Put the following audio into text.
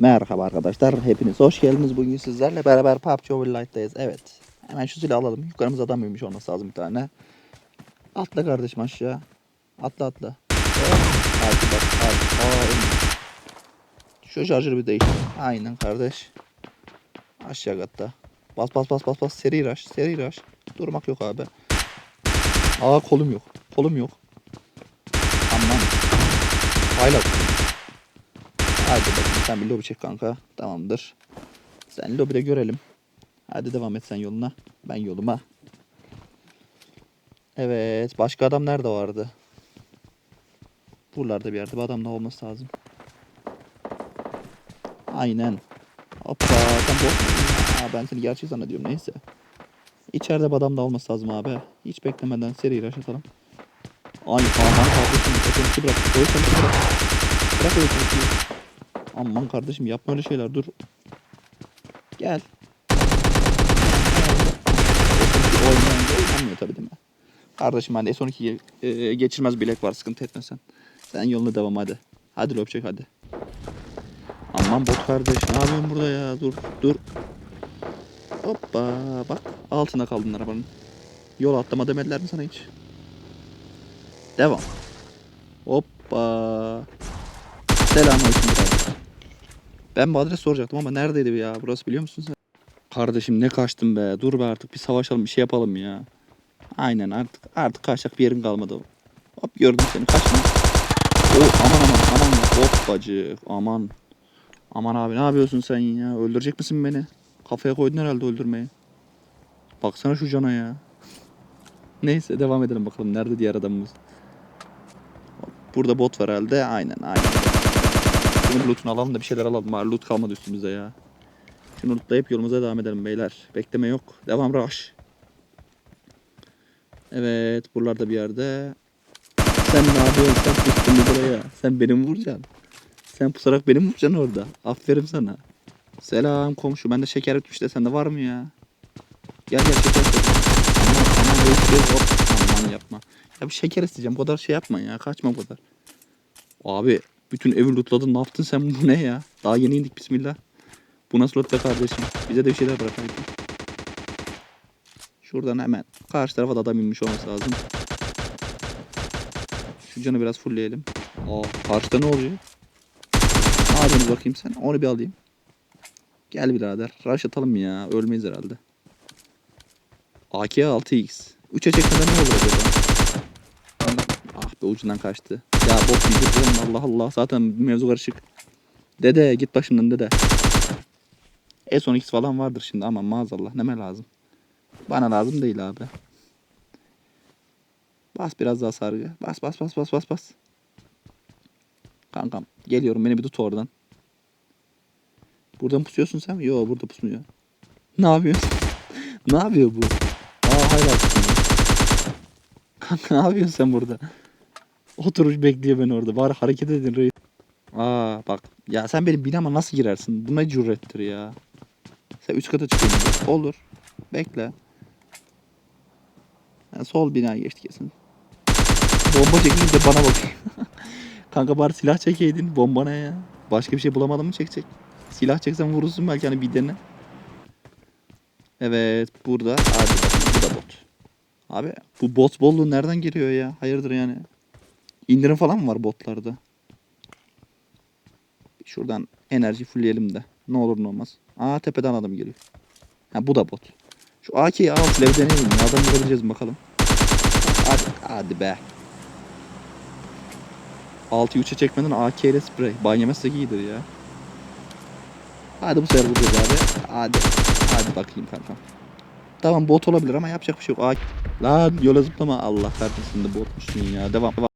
Merhaba arkadaşlar, hepiniz hoş geldiniz. Bugün sizlerle beraber PUBG Overlight'tayız. Evet, hemen şu silahı alalım. Yukarımızda adam mıymış olması lazım bir tane. Atla kardeşim aşağı. Atla atla. Hadi bak, hadi. Şu şarjörü bir değiştir. Aynen kardeş. Aşağı katta. Bas bas bas bas bas. Seri rush, seri rush. Durmak yok abi. Aa kolum yok. Kolum yok. Aman. Hayla. Hadi bakayım sen bir lobi çek kanka. Tamamdır. Sen lobide görelim. Hadi devam et sen yoluna. Ben yoluma. Evet. Başka adam nerede vardı? Buralarda bir yerde bir adam da olması lazım. Aynen. Hoppa sen bot ben seni gerçek zannediyorum neyse. İçeride bir adam da olması lazım abi. Hiç beklemeden seri rush atalım. Ay aman kardeşim. Bırak. De bırak. Bırak öyle konuşuyor. Aman kardeşim yapma öyle şeyler dur. Gel. S12 oynayınca oynanmıyor tabii değil mi? Kardeşim hani S12 e, geçirmez bilek var sıkıntı etme sen. Sen yoluna devam hadi. Hadi löpçek hadi. Aman bot kardeş ne yapıyorsun burada ya dur dur. Hoppa bak altında kaldın arabanın. Yol atlama demediler mi sana hiç? Devam. Hoppa. Selamünaleyküm. Ben bu adres soracaktım ama neredeydi ya? Burası biliyor musun sen? Kardeşim ne kaçtın be. Dur be artık bir savaşalım bir şey yapalım ya. Aynen artık artık kaçacak bir yerin kalmadı. Hop gördüm seni kaçma. O aman aman aman ya. Hop bacık aman. Aman abi ne yapıyorsun sen ya? Öldürecek misin beni? Kafaya koydun herhalde öldürmeyi. Baksana şu cana ya. Neyse devam edelim bakalım. Nerede diğer adamımız? Burada bot var herhalde. Aynen aynen. Şunun lootunu alalım da bir şeyler alalım. Var loot kalmadı üstümüzde ya. Şunu lootlayıp yolumuza devam edelim beyler. Bekleme yok. Devam rush. Evet buralarda bir yerde. Sen ne yapıyorsun? Sen pustun buraya? Sen beni mi vuracaksın? Sen pusarak beni mi vuracaksın orada? Aferin sana. Selam komşu. Bende şeker bitmiş de sende var mı ya? Gel gel şeker yapma. Ya bir şeker isteyeceğim. Bu kadar şey yapma ya. Kaçma bu kadar. Abi bütün evi lootladın. Ne yaptın sen bu ne ya? Daha yeni indik bismillah. Bu nasıl loot be kardeşim? Bize de bir şeyler bırak hadi. Şuradan hemen karşı tarafa da adam inmiş olması lazım. Şu canı biraz fullleyelim. Aa karşıda ne oluyor? Yapıyorsun bakayım sen? Onu bir alayım. Gel birader. Rush atalım ya. Ölmeyiz herhalde. AK 6X. 3'e çekmeden ne olur acaba? Ah be ucundan kaçtı. Ya bot yedirdim Allah Allah. Zaten mevzu karışık. Dede git başımdan dede. S12 falan vardır şimdi ama maazallah neme lazım. Bana lazım değil abi. Bas biraz daha sargı. Bas bas bas bas bas bas. Kankam geliyorum beni bir tut oradan. Buradan pusuyorsun sen mi? Yo burada pusmuyor. Ne yapıyorsun? ne yapıyor bu? Aa pusuyor. Kanka ne yapıyorsun sen burada? Oturuş bekliyor beni orada. Bari hareket edin reis. Aa bak. Ya sen benim binama nasıl girersin? Bu ne cürettir ya? Sen üst kata çıkıyorsun. Olur. Bekle. Ha, sol binaya geçti kesin. Bomba çekince de bana bakıyor. Kanka bari silah çekeydin. Bomba ne ya? Başka bir şey bulamadın mı çekecek? Silah çeksen vurursun belki hani bir dene. Evet burada. Bakayım bu da bot. Abi bu bot bolluğu nereden geliyor ya? Hayırdır yani? İndirim falan mı var botlarda? Şuradan enerji fullleyelim de. Ne olur ne olmaz. Aa tepeden adam geliyor. Ha bu da bot. Şu AK'yi al silah deneyelim. Adam vurabileceğiz bakalım. Hadi, hadi be. 6'yı 3'e çekmeden AK ile sprey. Ban yemezsek iyidir ya. Hadi bu sefer vuracağız abi. Hadi. Hadi bakayım kankam. Tamam bot olabilir ama yapacak bir şey yok. AK... Lan yola zıplama. Allah kahretsin de botmuşsun ya. Devam. Devam.